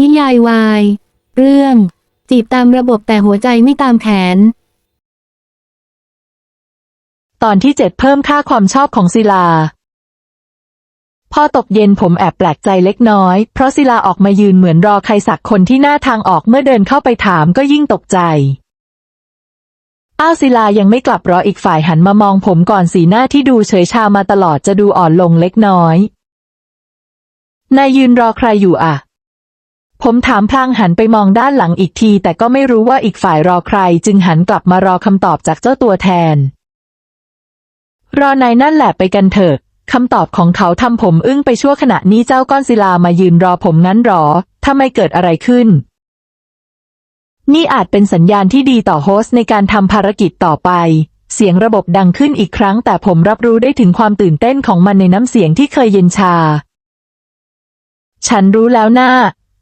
นิยายวาย เรื่อง จีบตามระบบแต่หัวใจไม่ตามแผน ตอนที่เจ็ดเพิ่มค่าความชอบของศิลา พอตกเย็นผมแอบแปลกใจเล็กน้อย เพราะศิลาออกมายืนเหมือนรอใครสักคนที่หน้าทางออกเมื่อเดินเข้าไปถามก็ยิ่งตกใจ อ้าวศิลายังไม่กลับรออีกฝ่ายหันมามองผมก่อนสีหน้าที่ดูเฉยชามาตลอดจะดูอ่อนลงเล็กน้อยนายยืนรอใครอยู่อะ ผมถามพลางหันไปมองด้านหลังอีกที แต่ก็ไม่รู้ว่าอีกฝ่ายรอใคร จึงหันกลับมารอคำตอบจากเจ้าตัวแทน รอนายนั่นแหละไปกันเถอะคำตอบของเขาทำผมอึ้งไปชั่วขณะนี้เจ้าก้อนศิลามายืนรอผมงั้นหรอทำไมเกิดอะไรขึ้น นี่อาจเป็นสัญญาณที่ดีต่อโฮสในการทำภารกิจต่อไป เสียงระบบดังขึ้นอีกครั้ง แต่ผมรับรู้ได้ถึงความตื่นเต้นของมันในน้ำเสียงที่เคยเย็นชา ฉันรู้แล้วนะ่า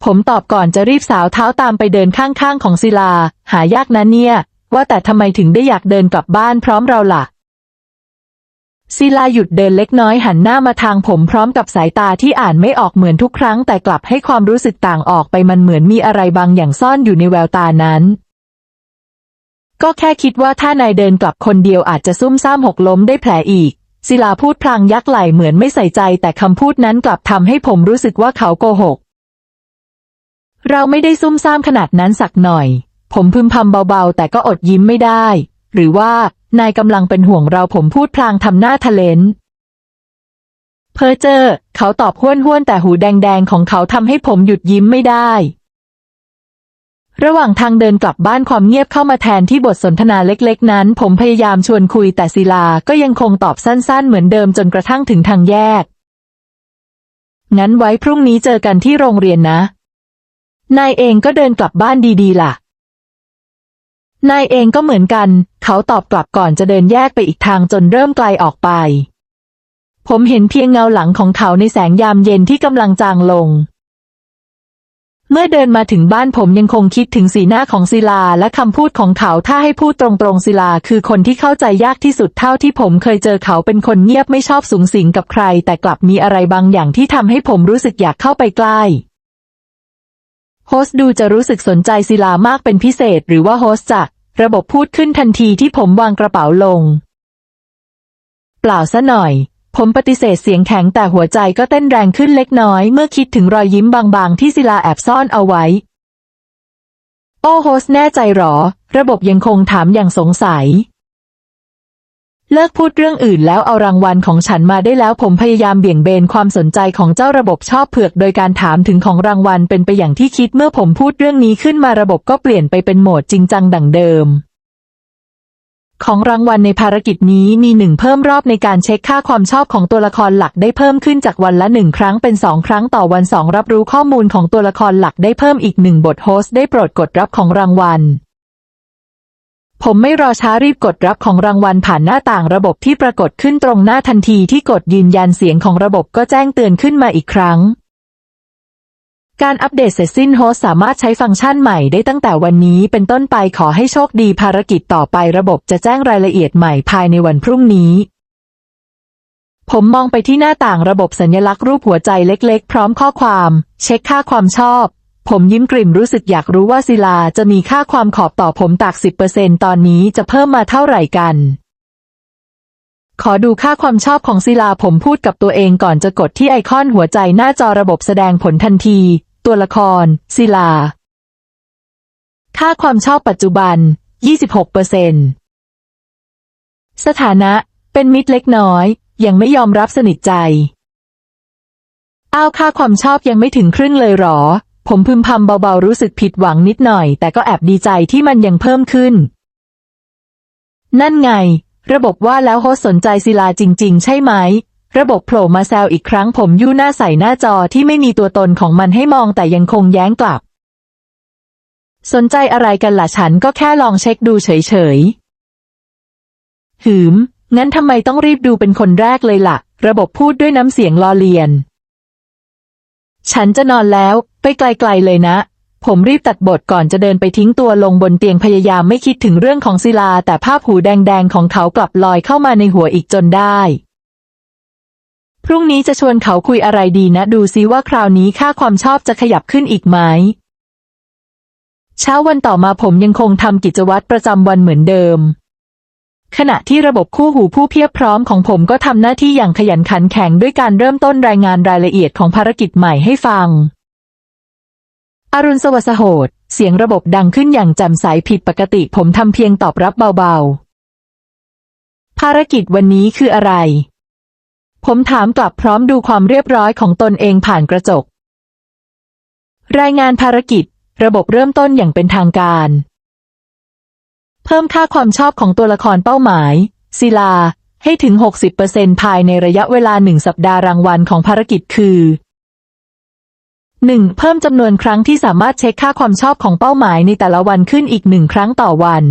ผมตอบก่อนจะรีบสาวเท้าตามไปเดินข้างๆของศิลา หายากนะเนี่ย ว่าแต่ทำไมถึงได้อยากเดินกลับบ้านพร้อมเราล่ะศิลาหยุดเดินเล็กน้อยหันหน้ามาทางผมพร้อมกับสายตาที่อ่านไม่ออกเหมือนทุกครั้ง แต่กลับให้ความรู้สึกต่างออกไปมันเหมือนมีอะไรบางอย่างซ่อนอยู่ในแววตานั้น ก็แค่คิดว่าถ้านายเดินกลับคนเดียวอาจจะซุ่มซ่ามหกล้มได้แผลอีกศิลาพูดพลางยักไหล่เหมือนไม่ใส่ใจ แต่คำพูดนั้นกลับทำให้ผมรู้สึกว่าเขาโกหก เราไม่ได้ซุ่มซ่ามขนาดนั้นสักหน่อย ผมพึมพำเบาๆ แต่ก็อดยิ้มไม่ได้ หรือว่านายกำลังเป็นห่วงเราผมพูดพลางทำหน้าทะเลนเพอเจอร์เขาตอบห้วนห้วนๆแต่หูแดงๆ ของเขาทำให้ผมหยุดยิ้มไม่ได้ ระหว่างทางเดินกลับบ้านความเงียบเข้ามาแทนที่บทสนทนาเล็กๆ นั้น ผมพยายามชวนคุยแต่ศิลาก็ยังคงตอบสั้น ๆ เหมือนเดิมจนกระทั่งถึงทางแยก งั้นไว้พรุ่งนี้เจอกันที่โรงเรียนนะ นายเองก็เดินกลับบ้านดีๆล่ะ นายเองก็เหมือนกัน เขาตอบกลับก่อนจะเดินแยกไปอีกทางจนเริ่มไกลออกไป ผมเห็นเพียงเงาหลังของเขาในแสงยามเย็นที่กำลังจางลง เมื่อเดินมาถึงบ้านผมยังคงคิดถึงสีหน้าของศิลาและคำพูดของเขาถ้าให้พูดตรงๆศิลาคือคนที่เข้าใจยากที่สุดเท่าที่ผมเคยเจอเขาเป็นคนเงียบไม่ชอบสูงสิงกับใคร แต่กลับมีอะไรบางอย่างที่ทำให้ผมรู้สึกอยากเข้าไปใกล้ โฮสดูจะรู้สึกสนใจศิลามากเป็นพิเศษ หรือว่าโฮสจะระบบพูดขึ้นทันทีที่ผมวางกระเป๋าลง เปล่าซะหน่อย ผมปฏิเสธเสียงแข็งแต่หัวใจก็เต้นแรงขึ้นเล็กน้อย เมื่อคิดถึงรอยยิ้มบางๆ ที่ศิลาแอบซ่อนเอาไว้ โอ้โฮสแน่ใจหรอ ระบบยังคงถามอย่างสงสัย เลิกพูดเรื่องอื่นแล้วเอารางวัลของฉันมาได้แล้วผมพยายามเบี่ยงเบนความสนใจของเจ้าระบบชอบเผือกโดยการถามถึงของรางวัลเป็นไปอย่างที่คิดเมื่อผมพูดเรื่องนี้ขึ้นมาระบบก็เปลี่ยนไปเป็นโหมดจริงจังดั่งเดิม ของรางวัลในภารกิจนี้มีหนึ่งเพิ่มรอบในการเช็คค่าความชอบของตัวละครหลักได้เพิ่มขึ้นจากวันละหนึ่งครั้งเป็นสองครั้งต่อวันสองรับรู้ข้อมูลของตัวละครหลักได้เพิ่มอีกหนึ่งบทโฮสได้โปรดกดรับของรางวัล ผมไม่รอช้ารีบกดรับของรางวัลผ่านหน้าต่างระบบที่ปรากฏขึ้นตรงหน้าทันทีที่กดยืนยันเสียงของระบบก็แจ้งเตือนขึ้นมาอีกครั้ง การอัปเดตเสร็จสิ้นโฮสสามารถใช้ฟังก์ชันใหม่ได้ตั้งแต่วันนี้เป็นต้นไปขอให้โชคดีภารกิจต่อไประบบจะแจ้งรายละเอียดใหม่ภายในวันพรุ่งนี้ ผมมองไปที่หน้าต่างระบบสัญลักษณ์รูปหัวใจเล็ก ๆ พร้อมข้อความ เช็คค่าความชอบ ผมยิ้มกริ่มรู้สึกอยากรู้ว่าศิลาจะมีค่าความขอบต่อผมตาก 10%ตอนนี้จะเพิ่มมาเท่าไหร่กัน ขอดูค่าความชอบของศิลาผมพูดกับตัวเองก่อนจะกดที่ไอคอนหัวใจหน้าจอระบบแสดงผลทันที ตัวละคร ศิลา ค่าความชอบปัจจุบัน 26%สถานะ เป็นมิตรเล็กน้อย ยังไม่ยอมรับสนิทใจ อ้าวค่าความชอบยังไม่ถึงครึ่งเลยหรอ ผมพึมพำเบาๆรู้สึกผิดหวังนิดหน่อย แต่ก็แอบดีใจที่มันยังเพิ่มขึ้น นั่นไง ระบบว่าแล้วโฮสสนใจศิลาจริง ๆ ใช่ไหม ระบบโผล่มาแซวอีกครั้งผมยู่หน้าใส่หน้าจอที่ไม่มีตัวตนของมันให้มองแต่ยังคงแย้งกลับ สนใจอะไรกันล่ะฉันก็แค่ลองเช็คดูเฉยๆ หืม งั้นทำไมต้องรีบดูเป็นคนแรกเลยล่ะ ระบบพูดด้วยน้ำเสียงลอเลียน ฉันจะนอนแล้ว ไปไกลๆเลยนะ ผมรีบตัดบทก่อนจะเดินไปทิ้งตัวลงบนเตียงพยายามไม่คิดถึงเรื่องของศิลา แต่ภาพหูแดงๆของเขากลับลอยเข้ามาในหัวอีกจนได้ พรุ่งนี้จะชวนเขาคุยอะไรดีนะ ดูซิว่าคราวนี้ค่าความชอบจะขยับขึ้นอีกไหมเช้าวันต่อมาผมยังคงทำกิจวัตรประจำวันเหมือนเดิม ขณะที่ระบบคู่หูผู้เพียบพร้อมของผมก็ทำหน้าที่อย่างขยันขันแข็งด้วยการเริ่มต้นรายงานรายละเอียดของภารกิจใหม่ให้ฟัง อรุณสวัสดิ์โหดเสียงระบบดังขึ้นอย่างแจ่มใสผิดปกติผมทำเพียงตอบรับเบาๆ ภารกิจวันนี้คืออะไร ผมถามกลับพร้อมดูความเรียบร้อยของตนเองผ่านกระจก รายงานภารกิจ ระบบเริ่มต้นอย่างเป็นทางการ เพิ่มค่าความชอบของตัวละครเป้าหมาย ศิลา ให้ถึง 60%ภายในระยะเวลาหนึ่งสัปดาห์รางวัลของภารกิจคือ 1. เพิ่มจำนวนครั้งที่สามารถเช็คค่าความชอบของเป้าหมายในแต่ละวันขึ้นอีกหนึ่งครั้งต่อวัน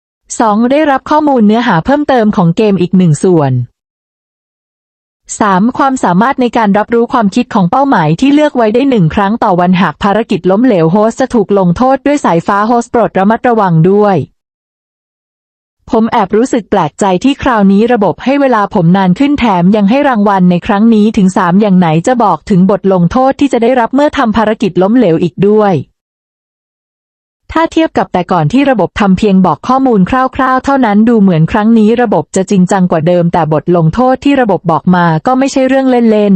2. ได้รับข้อมูลเนื้อหาเพิ่มเติมของเกมอีกหนึ่งส่วน 3. ความสามารถในการรับรู้ความคิดของเป้าหมายที่เลือกไว้ได้หนึ่งครั้งต่อวันหากภารกิจล้มเหลวโฮสจะถูกลงโทษด้วยสายฟ้าโฮสโปรดระมัดระวังด้วย ผมแอบรู้สึกแปลกใจที่คราวนี้ระบบให้เวลาผมนานขึ้นแถมยังให้รางวัลในครั้งนี้ถึงสามอย่างไหนจะบอกถึงบทลงโทษที่จะได้รับเมื่อทำภารกิจล้มเหลวอีกด้วย ถ้าเทียบกับแต่ก่อนที่ระบบทำเพียงบอกข้อมูลคร่าวๆ เท่านั้นดูเหมือนครั้งนี้ระบบจะจริงจังกว่าเดิม แต่บทลงโทษที่ระบบบอกมาก็ไม่ใช่เรื่องเล่น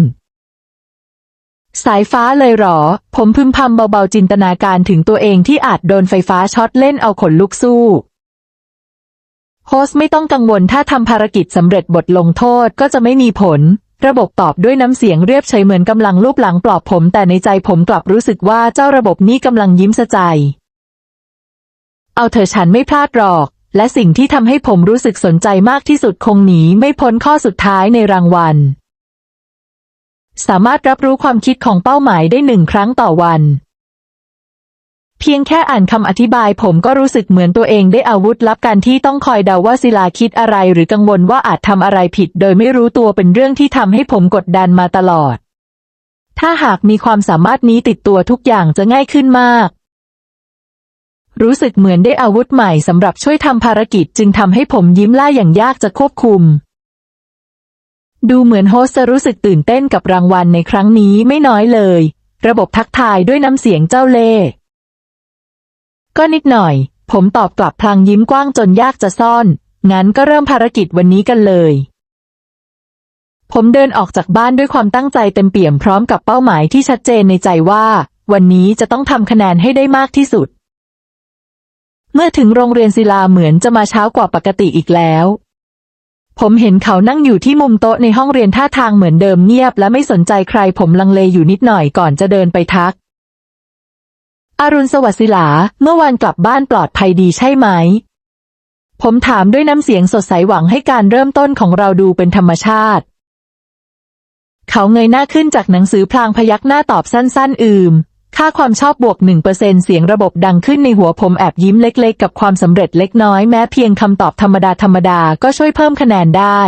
ๆ สายฟ้าเลยหรอ ผมพึมพำเบาๆจินตนาการถึงตัวเองที่อาจโดนไฟฟ้าช็อตเล่นเอาขนลุกสู้โฮสต์ไม่ต้องกังวลถ้าทำภารกิจสำเร็จบทลงโทษก็จะไม่มีผล ระบบตอบด้วยน้ำเสียงเรียบเฉยเหมือนกำลังลูบหลังปลอบผม แต่ในใจผมกลับรู้สึกว่าเจ้าระบบนี้กำลังยิ้มสะใจ เอาเถอะฉันไม่พลาดหรอก และสิ่งที่ทำให้ผมรู้สึกสนใจมากที่สุดคงหนีไม่พ้นข้อสุดท้ายในรางวัล สามารถรับรู้ความคิดของเป้าหมายได้หนึ่งครั้งต่อวัน เพียงแค่อ่านคำอธิบายผมก็รู้สึกเหมือนตัวเองได้อาวุธลับการที่ต้องคอยเดาว่าศิลาคิดอะไรหรือกังวลว่าอาจทำอะไรผิด โดยไม่รู้ตัวเป็นเรื่องที่ทำให้ผมกดดันมาตลอดถ้าหากมีความสามารถนี้ติดตัวทุกอย่างจะง่ายขึ้นมาก รู้สึกเหมือนได้อาวุธใหม่สำหรับช่วยทำภารกิจจึงทำให้ผมยิ้มล่าอย่างยากจะควบคุม ดูเหมือนโฮสจะรู้สึกตื่นเต้นกับรางวัลในครั้งนี้ไม่น้อยเลย ระบบทักทายด้วยน้ำเสียงเจ้าเล่ห์ก็นิดหน่อย ผมตอบกลับพลางยิ้มกว้างจนยากจะซ่อน งั้นก็เริ่มภารกิจวันนี้กันเลย ผมเดินออกจากบ้านด้วยความตั้งใจเต็มเปี่ยมพร้อมกับเป้าหมายที่ชัดเจนในใจว่า วันนี้จะต้องทำคะแนนให้ได้มากที่สุด มื่อถึงโรงเรียนศิลาเหมือนจะมาเช้ากว่าปกติอีกแล้ว ผมเห็นเขานั่งอยู่ที่มุมโต๊ะในห้องเรียนท่าทางเหมือนเดิมเงียบและไม่สนใจใครผมลังเลอยู่นิดหน่อยก่อนจะเดินไปทัก อรุณสวัสดิ์ศิลา เมื่อวานกลับบ้านปลอดภัยดีใช่ไหม ผมถามด้วยน้ำเสียงสดใสหวังให้การเริ่มต้นของเราดูเป็นธรรมชาติ เขาเงยหน้าขึ้นจากหนังสือพลางพยักหน้าตอบสั้น ๆ อืม ค่าความชอบบวกหนึ่งเปอร์เซ็นเสียงระบบดังขึ้นในหัวผมแอบยิ้มเล็กๆ กับความสำเร็จเล็กน้อยแม้เพียงคำตอบธรรมดาธรรมดาก็ช่วยเพิ่มคะแนนได้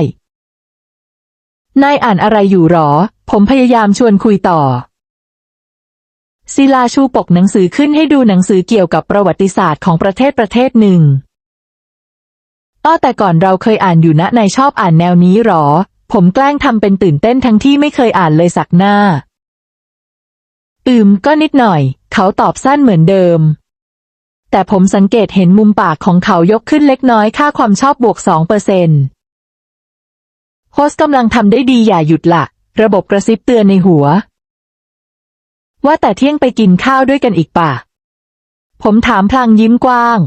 นายอ่านอะไรอยู่หรอ ผมพยายามชวนคุยต่อ ศิลาชูปกหนังสือขึ้นให้ดูหนังสือเกี่ยวกับประวัติศาสตร์ของประเทศประเทศหนึ่งอ้อแต่ก่อนเราเคยอ่านอยู่นะนายชอบอ่านแนวนี้หรอ ผมแกล้งทำเป็นตื่นเต้นทั้งที่ไม่เคยอ่านเลยสักหน้า อืมก็นิดหน่อย เขาตอบสั้นเหมือนเดิม แต่ผมสังเกตเห็นมุมปากของเขายกขึ้นเล็กน้อยค่าความชอบบวกสองเปอร์เซ็นโฮสต์กำลังทำได้ดีอย่าหยุดละ ระบบกระซิบเตือนในหัว ว่าแต่เที่ยงไปกินข้าวด้วยกันอีกป่ะ ผมถามพลางยิ้มกว้าง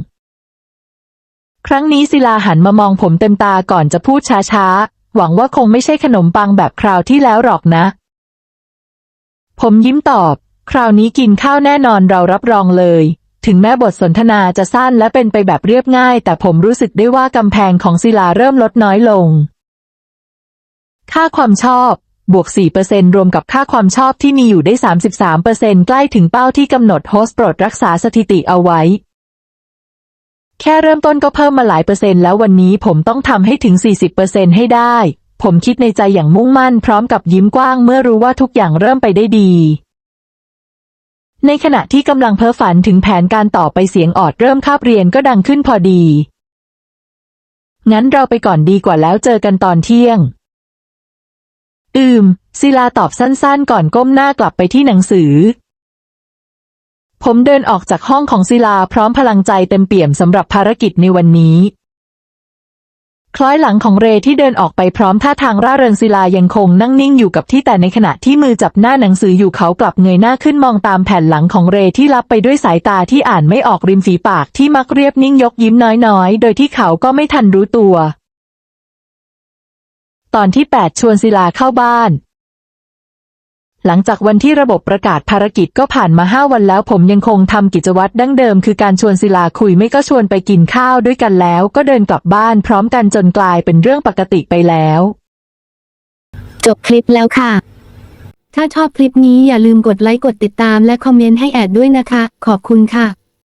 ครั้งนี้ศิลาหันมามองผมเต็มตาก่อนจะพูดช้าๆ หวังว่าคงไม่ใช่ขนมปังแบบคราวที่แล้วหรอกนะ ผมยิ้มตอบ คราวนี้กินข้าวแน่นอนเรารับรองเลย ถึงแม้บทสนทนาจะสั้นและเป็นไปแบบเรียบง่าย แต่ผมรู้สึกได้ว่ากำแพงของศิลาเริ่มลดน้อยลง ค่าความชอบบวก 4%รวมกับค่าความชอบที่มีอยู่ได้ 33%ใกล้ถึงเป้าที่กำหนดโฮสต์โปรดรักษาสถิติเอาไว้ แค่เริ่มต้นก็เพิ่มมาหลายเปอร์เซ็นต์แล้ววันนี้ผมต้องทำให้ถึง 40%ให้ได้ ผมคิดในใจอย่างมุ่งมั่นพร้อมกับยิ้มกว้างเมื่อรู้ว่าทุกอย่างเริ่มไปได้ดี ในขณะที่กำลังเพ้อฝันถึงแผนการต่อไปเสียงออดเริ่มคาบเรียนก็ดังขึ้นพอดี งั้นเราไปก่อนดีกว่าแล้วเจอกันตอนเที่ยง อืม ศิลาตอบสั้นๆ ก่อนก้มหน้ากลับไปที่หนังสือ ผมเดินออกจากห้องของศิลาพร้อมพลังใจเต็มเปี่ยมสำหรับภารกิจในวันนี้ คล้อยหลังของเรที่เดินออกไปพร้อมท่าทางร่าเริงศิลายังคงนั่งนิ่งอยู่กับที่แต่ในขณะที่มือจับหน้าหนังสืออยู่เขากลับเงยหน้าขึ้นมองตามแผ่นหลังของเรที่รับไปด้วยสายตาที่อ่านไม่ออกริมฝีปากที่มักเรียบนิ่งยกยิ้มน้อยๆ โดยที่เขาก็ไม่ทันรู้ตัว ตอนที่แปดชวนศิลาเข้าบ้าน หลังจากวันที่ระบบประกาศภารกิจก็ผ่านมาห้าวันแล้วผมยังคงทำกิจวัตรดั้งเดิมคือการชวนศิลาคุยไม่ก็ชวนไปกินข้าวด้วยกันแล้ว ก็เดินกลับบ้านพร้อมกันจนกลายเป็นเรื่องปกติไปแล้ว จบคลิปแล้วค่ะ ถ้าชอบคลิปนี้อย่าลืมกดไลค์กดติดตามและคอมเมนต์ให้แอดด้วยนะคะ ขอบคุณค่ะ